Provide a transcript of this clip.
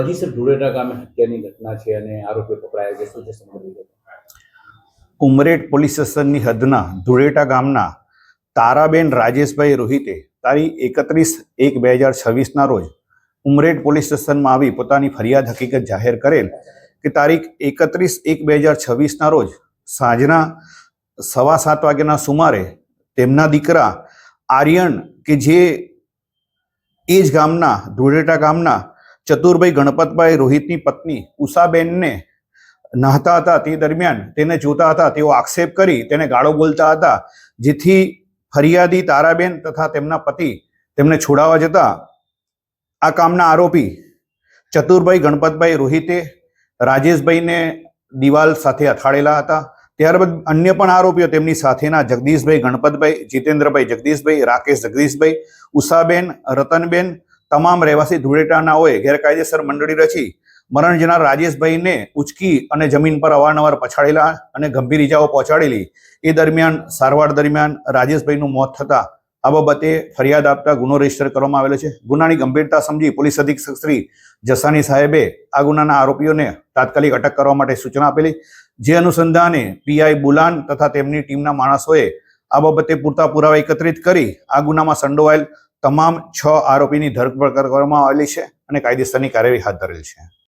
જી sir ધુળેટા ગામે હત્યાની ઘટના છે અને આરોપી પકડાયા છે. શું છે ઉમરેઠ પોલીસ સ્ટેશનની હદના ધુળેટા ગામના તારાબેન રાજેશભાઈ રોહિતે તારીખ એકત્રીસ એક બે હજાર છવ્વીસના રોજ ઉમરેઠ પોલીસ સ્ટેશનમાં આવી પોતાની ફરિયાદ હકીકત જાહેર કરેલ કે તારીખ એકત્રીસ એક બે હજાર છવ્વીસના રોજ સાંજના સવા સાત વાગ્યાના સુમારે તેમના દીકરા આર્યન કે જે એ જ ગામના, ધુળેટા ગામના ચતુરભાઈ ગણપતભાઈ રોહિતની પત્ની ઉષાબેનને નહાતા હતા તે દરમિયાન તેને જોતા હતા, તેઓ આક્ષેપ કરી તેને ગાળો બોલતા હતા, જેથી ફરિયાદી તારાબેન તથા તેમના પતિ તેમને છોડાવવા જતા આ કામના આરોપી ચતુરભાઈ ગણપતભાઈ રોહિતે રાજેશભાઈને દિવાલ સાથે અથાડેલા હતા. ત્યારબાદ અન્ય પણ આરોપીઓ તેમની સાથેના જગદીશભાઈ ગણપતભાઈ, જીતેન્દ્રભાઈ જગદીશભાઈ, રાકેશ જગદીશભાઈ, ઉષાબેન, રતનબેન તમામ રહેવાસી ધૂળેટાનાઓએ ગેરકાયદેસર મંડળી રચી મરણ જનાર રાજેશભાઈને ઉચકી અને જમીન પર અવારનવાર પછાડેલા અને ગંભીર ઇજાઓ પહોંચાડેલી. એ દરમિયાન સારવાર દરમિયાન રાજેશભાઈનું મોત થતા આ બાબતે ફરિયાદ આપતા ગુનો રજિસ્ટર કરવામાં આવેલો છે. ગુનાની ગંભીરતા સમજી પોલીસ અધિક્ષક શ્રી જસાની સાહેબે આ ગુનાના આરોપીઓને તાત્કાલિક અટક કરવા માટે સૂચના આપેલી. જે અનુસંધાને પીઆઈ બુલાન તથા તેમની ટીમના માણસોએ આ બાબતે પૂરતા પુરાવા એકત્રિત કરી આ ગુનામાં સંડોવાયેલ તમામ છ આરોપીની ધરપકડ કરવામાં આવેલી છે અને કાયદેસરની કાર્યવાહી હાથ ધરેલ છે.